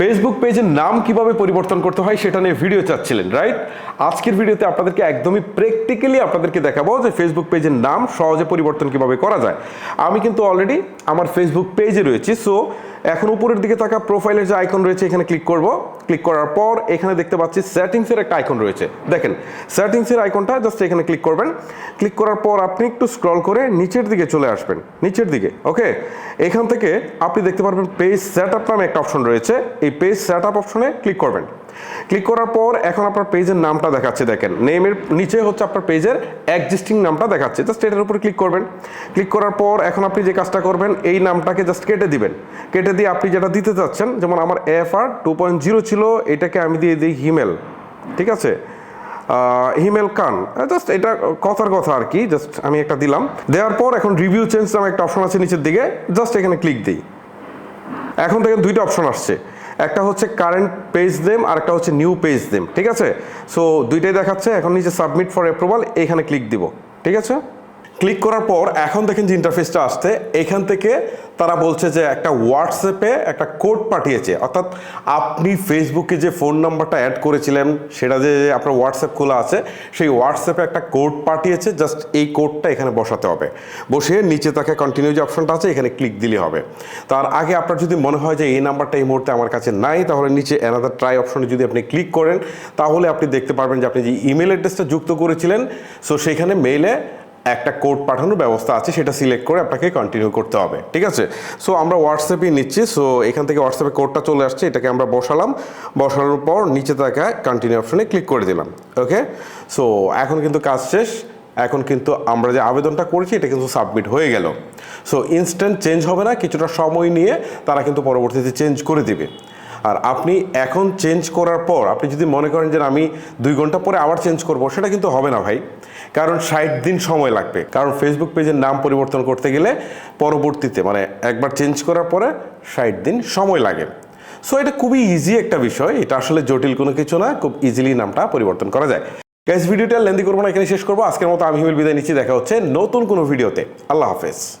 Facebook পেজের নাম কীভাবে পরিবর্তন করতে হয় সেটা নিয়ে ভিডিও চাচ্ছিলেন রাইট আজকের ভিডিওতে আপনাদেরকে একদমই প্র্যাকটিক্যালি আপনাদেরকে দেখাবো যে ফেসবুক পেজের নাম সহজে পরিবর্তন কীভাবে করা যায়। আমি কিন্তু অলরেডি আমার ফেসবুক পেজে রয়েছি সো এখন উপরের দিকে থাকা প্রোফাইলের যে আইকন রয়েছে, এখানে ক্লিক করব। ক্লিক করার পর এখানে দেখতে পাচ্ছি সেটিংসের একটা আইকন রয়েছে। দেখেন সেটিংসের আইকনটা জাস্ট এখানে ক্লিক করবেন। ক্লিক করার পর আপনি একটু স্ক্রল করে নিচের দিকে চলে আসবেন। নিচের দিকে ওকে এখান থেকে আপনি দেখতে পারবেন পেজ সেট আপ নামে একটা অপশন রয়েছে। এই পেজ সেট আপ অপশনে ক্লিক করবেন। ক্লিক করার পর এখন আপনার পেজের নামটা দেখাচ্ছে, দেখেন। নেমের নিচে হচ্ছে আপনার পেজের এক্সিস্টিং নামটা দেখাচ্ছে। জাস্ট এটার উপরে ক্লিক করবেন। ক্লিক করার পর এখন আপনি যে কাজটা করবেন, এই নামটাকে জাস্ট কেটে দিবেন। কেটে দিয়ে আপনি যেটা দিতে চাচ্ছেন, যেমন আমার F R two point zero ছিল, এটাকে আমি দিয়ে দিই হিমেল। ঠিক আছে? হিমেল কান। জাস্ট এটা কথার কথা আর কি জাস্ট আমি একটা দিলাম। দেওয়ার পর এখন রিভিউ চেঞ্জ নামে একটা অপশন আছে নিচের দিকে জাস্ট এখানে ক্লিক দিই। এখন দেখেন দুইটা অপশন আসছে। একটা হচ্ছে কারেন্ট পেজ দেম আর একটা হচ্ছে নিউ পেজ দেম ঠিক আছে? সো দুইটাই দেখাচ্ছে, এখন নিচে সাবমিট ফর অ্যাপ্রুভাল এখানে ক্লিক দিব, ঠিক আছে? ক্লিক করার পর এখন দেখেন যে ইন্টারফেসটা আসছে, এখান থেকে তারা বলছে যে একটা হোয়াটসঅ্যাপে একটা কোড পাঠিয়েছে। অর্থাৎ আপনি ফেসবুকে যে ফোন নাম্বারটা অ্যাড করেছিলেন, সেটা যে আপনার হোয়াটসঅ্যাপ খোলা আছে, সেই হোয়াটসঅ্যাপে একটা কোড পাঠিয়েছে জাস্ট এই কোডটা এখানে বসাতে হবে। বসে নিচে তাকে কন্টিনিউ যে অপশনটা আছে, এখানে ক্লিক দিলে হবে। তার আগে আপনার যদি মনে হয় যে এই নাম্বারটা এই মুহূর্তে আমার কাছে নাই, তাহলে নিচে অ্যানাদার ট্রাই অপশনে যদি আপনি ক্লিক করেন, তাহলে আপনি দেখতে পারবেন যে আপনি যে ইমেল অ্যাড্রেসটা যুক্ত করেছিলেন সো সেখানে মেইলে একটা কোড পাঠানোর ব্যবস্থা আছে, সেটা সিলেক্ট করে আপনাকে কন্টিনিউ করতে হবে, ঠিক আছে? সো আমরা হোয়াটসঅ্যাপে নিচ্ছি সো এখান থেকে হোয়াটসঅ্যাপে কোডটা চলে আসছে, এটাকে আমরা বসালাম, বসানোর পর নিচে তাকায় কন্টিনিউ অপশনে ক্লিক করে দিলাম ওকে সো এখন কিন্তু কাজ শেষ, এখন কিন্তু আমরা যে আবেদনটা করেছি, এটা কিন্তু সাবমিট হয়ে গেল। সো ইনস্ট্যান্ট চেঞ্জ হবে না, কিছুটা সময় নিয়ে তারা কিন্তু পরবর্তীতে চেঞ্জ করে দিবে। আর আপনি এখন চেঞ্জ করার পর, আপনি যদি মনে করেন যে আমি দুই ঘণ্টা পরে আবার চেঞ্জ করব, সেটা কিন্তু হবে না ভাই। কারণ ষাট দিন সময় লাগবে। কারণ ফেসবুক পেজের নাম পরিবর্তন করতে গেলে পরবর্তীতে মানে একবার চেঞ্জ করার পরে ষাট দিন সময় লাগে। সো এটা খুবই ইজি একটা বিষয়। এটা আসলে জটিল কোনো কিছু না, খুব ইজিলি নামটা পরিবর্তন করা যায়। গাইস ভিডিওটা লেন্দি করব না এখানে শেষ করব। আজকের মতো আমি হিমেল বিদায় নিচ্ছি। দেখা হচ্ছে নতুন কোনো ভিডিওতে আল্লাহ হাফেজ।